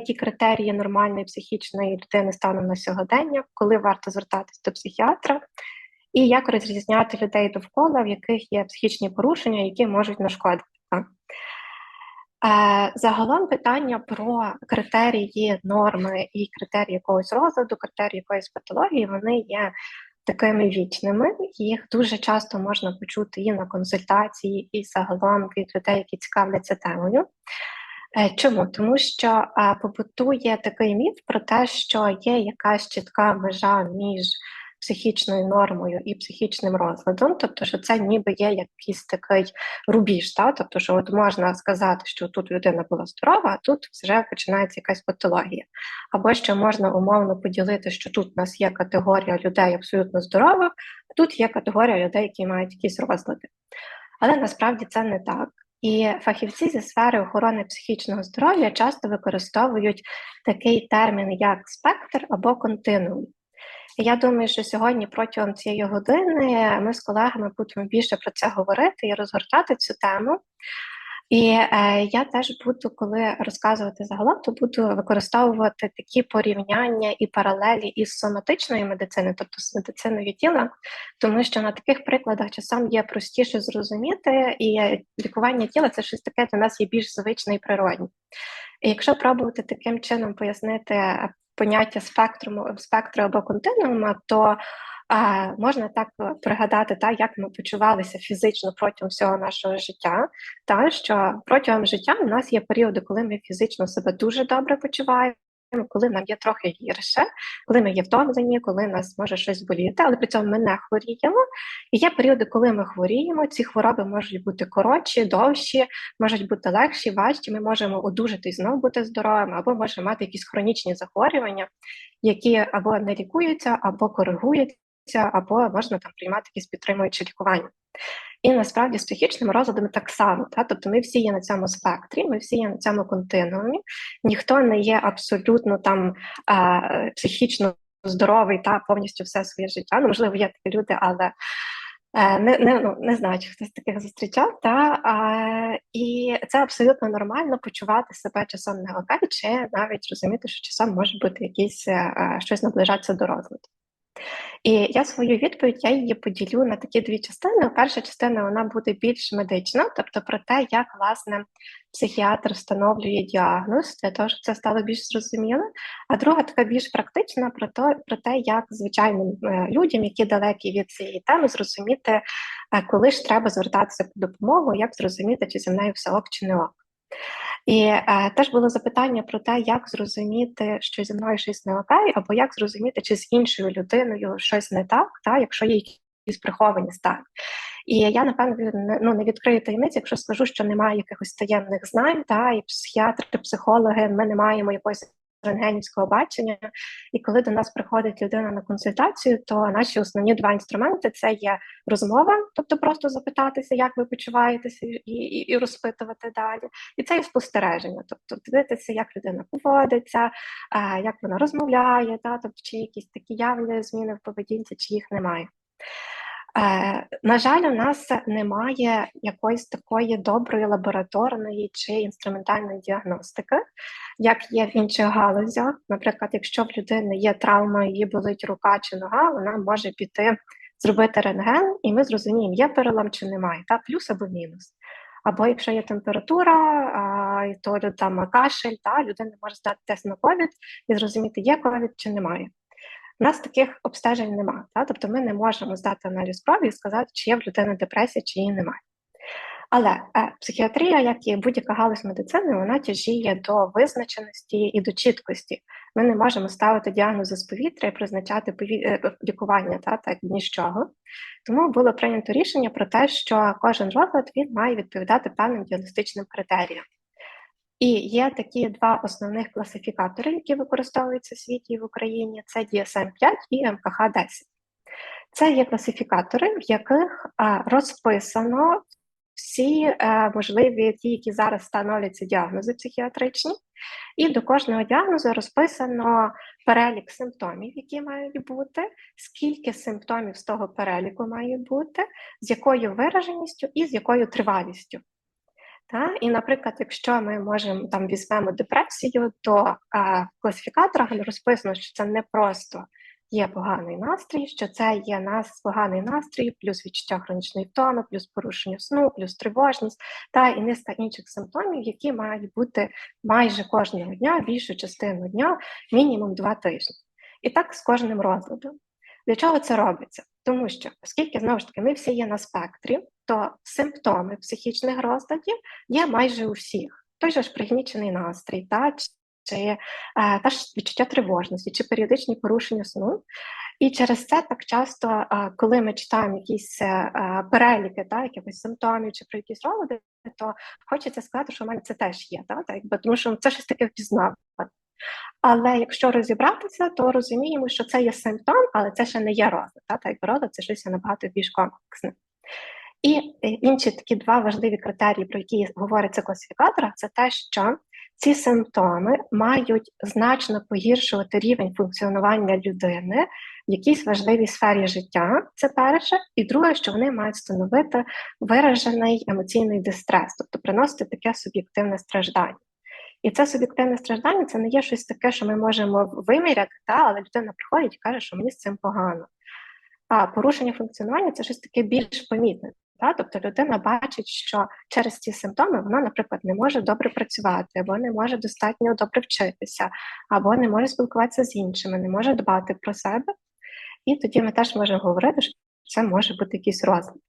які критерії нормальної психічної людини станом на сьогодення, коли варто звертатись до психіатра, і як розрізняти людей довкола, в яких є психічні порушення, які можуть нашкодити. Е, загалом питання про критерії норми і критерії якогось розладу, критерії якоїсь патології, вони є такими вічними. Їх дуже часто можна почути і на консультації, і загалом від людей, які цікавляться темою. Е, чому? Тому що побутує такий міф про те, що є якась чітка межа між психічною нормою і психічним розладом, тобто, що це ніби є якийсь такий рубіж, та? тобто, що от можна сказати, що тут людина була здорова, а тут вже починається якась патологія. Або ще можна умовно поділити, що тут у нас є категорія людей абсолютно здорових, а тут є категорія людей, які мають якісь розлади. Але насправді це не так. І фахівці зі сфери охорони психічного здоров'я часто використовують такий термін, як спектр або континуум. Я думаю, що сьогодні протягом цієї години ми з колегами будемо більше про це говорити і розгортати цю тему. І е, я теж буду, коли розказувати загалом, то буду використовувати такі порівняння і паралелі із соматичною медициною, тобто з медициною тіла, тому що на таких прикладах часом є простіше зрозуміти, і лікування тіла це щось таке для нас є більш звичне і природне. Якщо пробувати таким чином пояснити поняття спектру спектру або континуума, то можна так пригадати, та як ми почувалися фізично протягом всього нашого життя. Та що протягом життя у нас є періоди, коли ми фізично себе дуже добре почуваємо коли нам є трохи гірше, коли ми є втомлені, коли нас може щось боліти, але при цьому ми не хворіємо. І є періоди, коли ми хворіємо. Ці хвороби можуть бути коротші, довші, можуть бути легші, важчі. Ми можемо одужати і знову бути здоровими, або можемо мати якісь хронічні захворювання, які або не лікуються, або коригуються, або можна там приймати якісь підтримуючі лікування. І насправді з психічними розладами так само. Та? Тобто ми всі є на цьому спектрі, ми всі є на цьому континуумі, ніхто не є абсолютно там а, психічно здоровий та повністю все своє життя. Ну, можливо, є такі люди, але е, не не, ну, не знаю, чи хтось таких зустрічав. Та? А, І це абсолютно нормально почувати себе часом не окей, чи навіть розуміти, що часом може бути якісь е, щось наближатися до розладу. І я свою відповідь я її поділю на такі дві частини. Перша частина вона буде більш медична, тобто про те, як власне психіатр встановлює діагноз, для того, щоб це стало більш зрозуміло. А друга така більш практична про те, про те, як звичайним е, людям, які далекі від цієї теми, зрозуміти, е, коли ж треба звертатися по допомогу, як зрозуміти, чи зі мною все ок чи не ок. І е, теж було запитання про те, як зрозуміти, що зі мною щось не окей, або як зрозуміти, чи з іншою людиною щось не так, та, якщо є якісь приховані стані. І я, напевно, ну, не відкрию таємниць, якщо скажу, що немає якихось таємних знань, та, і психіатри, психологи, ми не маємо якоїсь рентгенівського бачення. І коли до нас приходить людина на консультацію, то наші основні два інструменти це є розмова, тобто просто запитатися, як ви почуваєтеся, і і, і розпитувати далі. І це є спостереження, тобто дивитися, як людина поводиться, як вона розмовляє, та, тобто чи якісь такі явні зміни в поведінці, чи їх немає. Е, На жаль, у нас немає якоїсь такої доброї лабораторної чи інструментальної діагностики, як є в інших галузях. Наприклад, якщо в людини є травма, її болить рука чи нога, вона може піти зробити рентген, і ми зрозуміємо, є перелам чи немає, та плюс або мінус. Або якщо є температура, а, то там кашель, та людина може здати тест на ковід і зрозуміти, є ковід чи немає. У нас таких обстежень немає. Тобто ми не можемо здати аналіз крові і сказати, чи є в людини депресія, чи її немає. Але е, психіатрія, як і будь-яка галузь медицини, вона тяжіє до визначеності і до чіткості. Ми не можемо ставити діагнози з повітря і призначати пові... Е, лікування та, так ні з чого. Тому було прийнято рішення про те, що кожен розлад він має відповідати певним діагностичним критеріям. І є такі два основних класифікатори, які використовуються в світі і в Україні: це DSM 5 і МКХ 10. Це є класифікатори, в яких розписано всі е, можливі ті, які зараз становляться діагнози психіатричні, і до кожного діагнозу розписано перелік симптомів, які мають бути, скільки симптомів з того переліку має бути, з якою вираженістю і з якою тривалістю. Та? І, наприклад, якщо ми можемо там візьмемо депресію, то а, в класифікаторах розписано, що це не просто є поганий настрій, що це є нас поганий настрій, плюс відчуття хронічної втоми, плюс порушення сну, плюс тривожність та і низка інших симптомів, які мають бути майже кожного дня, більшу частину дня, мінімум два тижні. І так з кожним розладом. Для чого це робиться? Тому що, оскільки знову ж таки ми всі є на спектрі, то симптоми психічних розладів є майже у всіх. Той же ж пригнічений настрій, та, чи е, та ж відчуття тривожності, чи періодичні порушення сну. І через це так часто, е, коли ми читаємо якісь е, переліки, та, якихось симптомів чи про якісь розлади, то хочеться сказати, що в мене це теж є, та, та, якби, тому що це щось таке впізнаване. Але якщо розібратися, то розуміємо, що це є симптом, але це ще не є розлад. Та? Так розлад це щось набагато більш комплексне. І е, інші такі два важливі критерії, про які говориться класифікатора, це те, що ці симптоми мають значно погіршувати рівень функціонування людини в якійсь важливій сфері життя. Це перше, і друге, що вони мають становити виражений емоційний дистрес, тобто приносити таке суб'єктивне страждання. І це суб'єктивне страждання це не є щось таке, що ми можемо виміряти, та, але людина приходить і каже, що мені з цим погано. А порушення функціонування це щось таке більш помітне. Та? Тобто людина бачить, що через ці симптоми вона, наприклад, не може добре працювати, або не може достатньо добре вчитися, або не може спілкуватися з іншими, не може дбати про себе. І тоді ми теж можемо говорити, що це може бути якийсь розлад.